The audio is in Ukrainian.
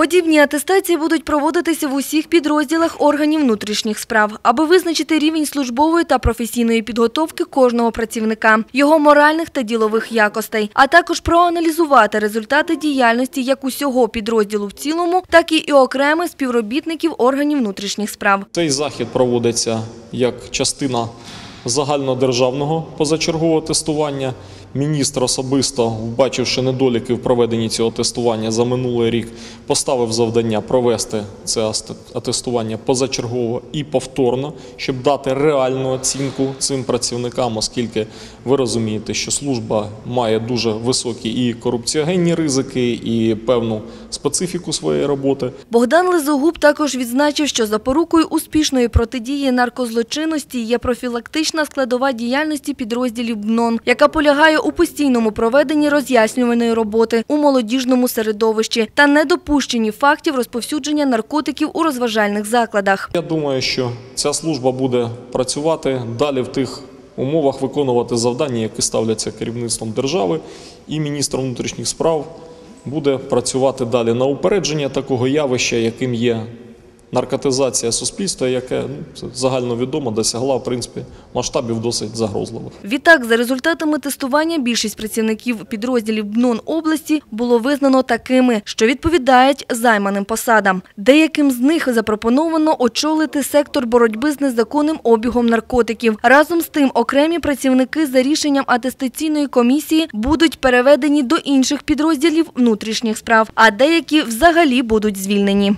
Подібні атестації будуть проводитися в усіх підрозділах органів внутрішніх справ, аби визначити рівень службової та професійної підготовки кожного працівника, його моральних та ділових якостей, а також проаналізувати результати діяльності як усього підрозділу в цілому, так і окремих співробітників органів внутрішніх справ. Цей захід проводиться як частина загальнодержавного позачергового тестування. Міністр особисто, вбачивши недоліки в проведенні цього тестування за минулий рік, поставив завдання провести це атестування позачергово і повторно, щоб дати реальну оцінку цим працівникам, оскільки ви розумієте, що служба має дуже високі і корупціогенні ризики, і певну специфіку своєї роботи. Богдан Лизогуб також відзначив, що запорукою успішної протидії наркозлочинності є профілактична складова діяльності підрозділів БНОН, яка полягає у постійному проведенні роз'яснювальної роботи у молодіжному середовищі та недопущенні фактів розповсюдження наркотиків у розважальних закладах. Я думаю, що ця служба буде працювати далі в тих умовах, виконувати завдання, які ставляться керівництвом держави, і міністром внутрішніх справ буде працювати далі на упередження такого явища, яким є наркотизація суспільства, яке ну, загальновідомо досягла в принципі масштабів досить загрозливих. Відтак, за результатами тестування, більшість працівників підрозділів БНОН області було визнано такими, що відповідають займаним посадам. Деяким з них запропоновано очолити сектор боротьби з незаконним обігом наркотиків. Разом з тим, окремі працівники за рішенням атестаційної комісії будуть переведені до інших підрозділів внутрішніх справ, а деякі взагалі будуть звільнені.